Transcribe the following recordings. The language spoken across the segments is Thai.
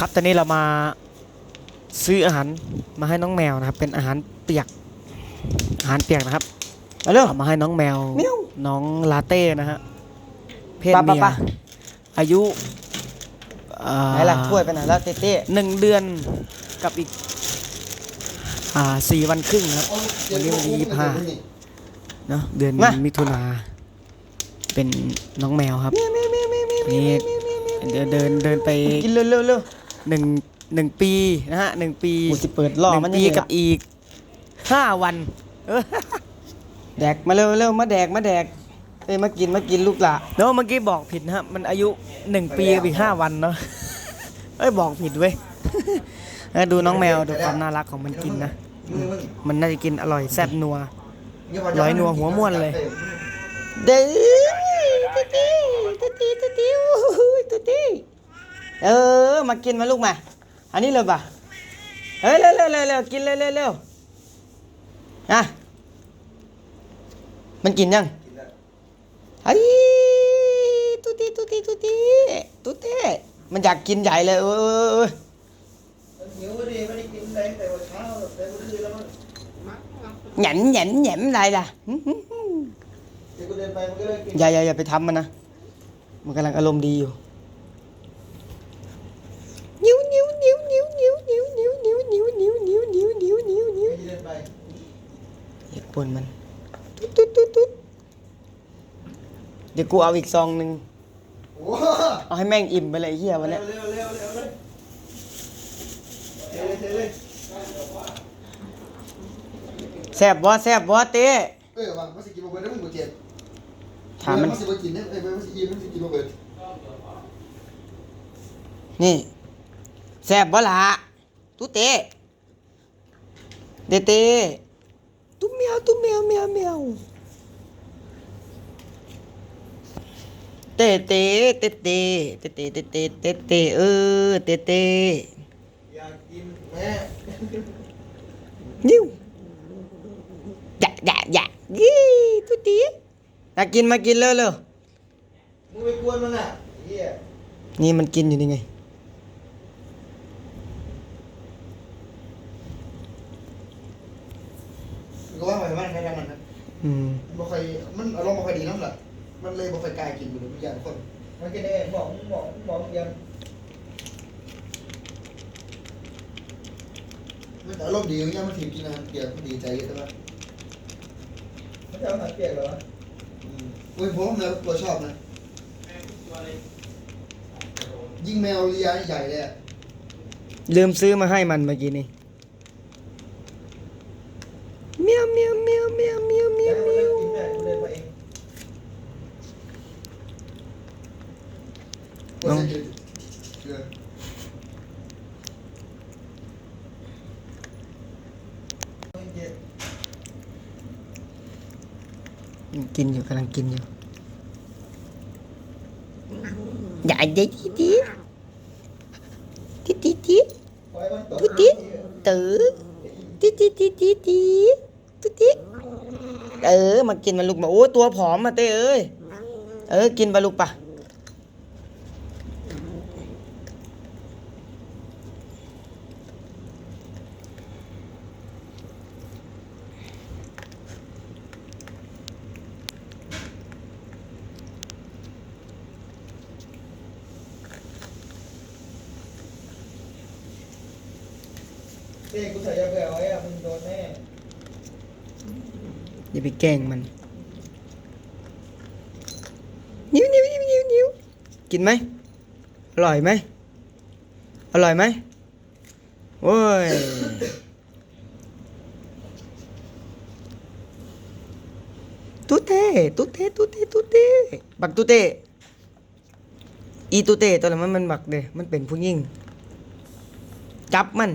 ครับ ตอนนี้เรามาซื้ออาหารมาให้น้องแมวนะครับ เป็นอาหารเปียก อาหารเปียกนะครับมาเร็วเอามาให้น้องแมวเมียวน้องลาเต้นะฮะ เพศปะปะเมียปะอายุเอ่อไหนล่ะกล้วยไปไหนแล้วเต้เต้หนึ่งเดือนกับอีกอ่าสี่วันครึ่งครับ วันนี้วันที่ยี่สิบห้าเนอะเดือนมิถุนาเป็นน้องแมวครับเมียวเมียวเมียวเมียวเมียวนี่เดินเดินเดินไปกินเร็วเร็วเร็ว หนึ่งหนึ่งปีนะฮะหนึ่งปีกูสิเปิดล่อหนึ่งมันปียังไงกับอีกห้าวันเออแดกมาเร็วเร็วมาแดกมาแดกเอ้ยมากินมากินลูกหละแล้วเมื่อกี้บอกผิดนะครับมันอายุหนึ่งปีกับอีกห้าวันเนาะเอ้ยบอกผิดเว้ยเออดูน้องแมวดูความน่ารักของมันกินนะมันน่าจะกินอร่อยแซ่บนัว ร้อยนัวหัวม่วนเลย เด้อตุ๊ตี้ตุ๊ตี้ตุ๊ตี้อู้ยตุ๊ตี้เอ อมากินมาลูกมาอันนี้เลยป่ะเฮ้ยเร็วเร็วเร็วเร็วกินเร็วเร็วเร็วอะมันกินยังไอ้ตุ๊ตี้ตุ๊ตี้ตุ๊ตี้ตุ๊ตี้มันอยากกินใหญ่เลยเออเออเออหิวดิไม่ได้กินแรงแต่ว่าเช้าแต่เมื่อคืนแล้วมันหยันหยันหยันอะไรล่ะหึหึหึเดี๋ยวกูเดินไปมันก็เลยกินอย่าอย่าอย่าไปทำมันนะ มันกำลังอารมณ์ดีอยู่ เหยียบปนมันตุ๊ดตุ๊ดตุ๊ดตุ๊ดเดี๋ยวกูเอาอีกซองหนึ่งโอ้โหเอาให้แม่งอิ่มไปเลยไอ้เฮียวันเร็เนี้วยเร็วเร็วเร็วเลยเร็วเลยเร็วเลยแซ่บบ่แซ่บบ่เต้เอ้ยว่ามันสิกินมาเบิดแล้วมึงบ่เจ็บถามมันมันสิบ่กินเนี่ยเอ้ยมันสิกินมันสิกินมาเบิดนี่แซ่บบ่ล่ะตุ๊เต้เต้เต้ Tu mèo, tu mèo, mèo, mèo. Tê tê, tê tê, tê tê, tê tê, tê tê, ơ, tê tê. Nhiêu. Dạ, dạ, dạ. Ghi, tu tí. Đã กินมากินเร็วๆมึงไปกวนมันอ่ะนี่มันกินอยู่นี่ไง อืมมันบ่ค่อยมันอารมณ์บ่ค่อยดีน้ำหละมันเลยบ่ค่อยกล้ากินอยู่เลยมันอยากคน มันกินได้บอกบอกบอกยังมันอารมณ์ดีอย่างเงี้ยมันถีบกินอาหารเปียกมันดีใจใช่ปะไม่ใช่อาหารเปียกเหรอวะอืมโอ้ยผมเนี่ยตัวชอบนะ ยิ่งแมวเลียใหญ่เลยอะลืมซื้อมาให้มันเมื่อกี้นี่เมียวเมียวเมียวเมียวเมียวเมียว กู เมี เดิ ย น ว กินได้กูเดินไปเอง โอ้ยเชื่อ กินอยู่กำลังกินอยู่ อย่าเด็ดทีทีทีทีทีปล่อยมันตกทุติตื้อทีทีทีทีทีทุติเออมากินมาลูกมาโอ้ตัวผอมมาเต้เอ้ยเออกินไปลูกปะ เต้กูใส่ยาแก้วไว้อะมึงโดนแน่อย่าไปแกล้งมัน นิ้วนิ้วนิ้วนิ้วนิ้วกินไหมอร่อยไหมอร่อยไหมโอ้ยตุเต้ตุเต้ตุเต้ตุเต้บักตุเต้อีตุเต้ตัวนั้นมันมันบักเด้มันเป็นผู้หญิงจับมัน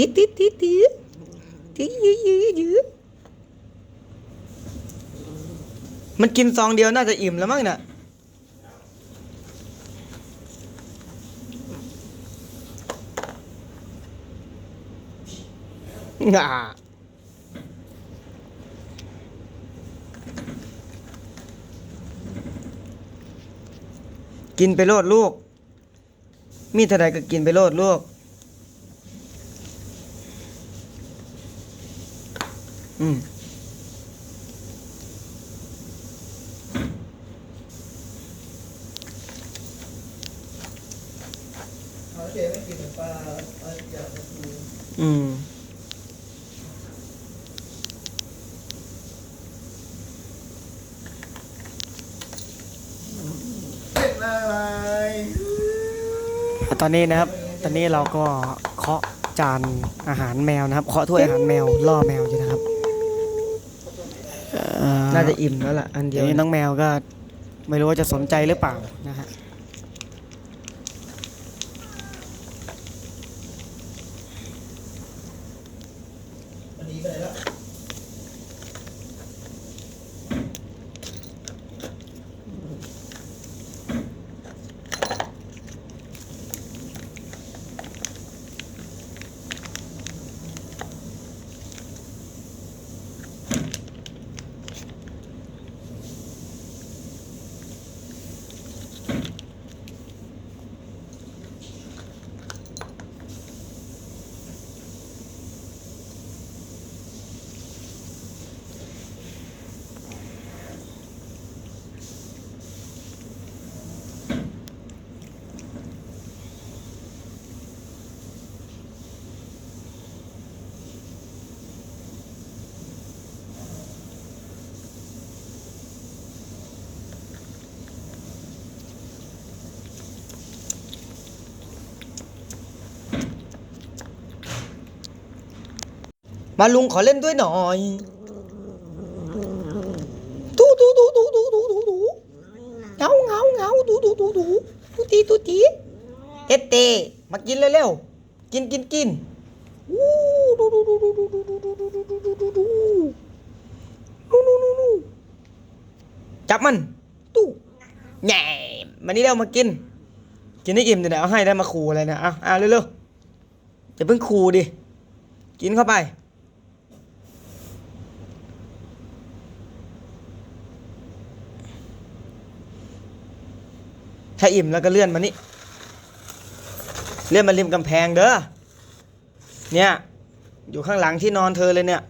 ติดติดติดติดยืดยืดยืดยืดมันกินซองเดียวน่าจะอิ่มแล้วมั้งน่ะง่ากินไปโลดลูก มีเท่าใดก็กินไปโลดลูก อืม เอาเจไม่กินเหมือนปลาเอาอย่างมาดู อืม เป็น อะไรตอนนี้นะครับ ตอนนี้เราก็เคาะจานอาหารแมวนะครับ เคาะถ้วยอาหารแมวล่อแมวอยู่นะครับเอ่อ น่าจะอิ่มแล้วล่ะอันเดีเดี๋ยยววนี้น้องแมวก็ไม่รู้ว่าจะสนใจหรือเปล่านะฮะ มาลุงขอเล่นด้วยหน่อยตูตูตูตูตูตูตูตูเงาเงาเงาตูตูตูตูตูตีตูตีเอตเตมากินเร็วๆกินกินกินอู้ดูดูดูดูดูดูดูดูดูดูดูดูดูนู่นู่นู่นู่จับมันตู้แหน่มานี่เร็วมากิน กินให้อิ่มเดี๋ยวเอาให้ได้มาขู่อะไรนะเอาเอาเร็วๆอย่าเพิ่งขู่ดิกินเข้าไป ถ้าอิ่มแล้วก็เลื่อนมานี่เลื่อนมาริมกำแพงเด้อเนี่ย อยู่ข้างหลังที่นอนเธอเลยเนี่ย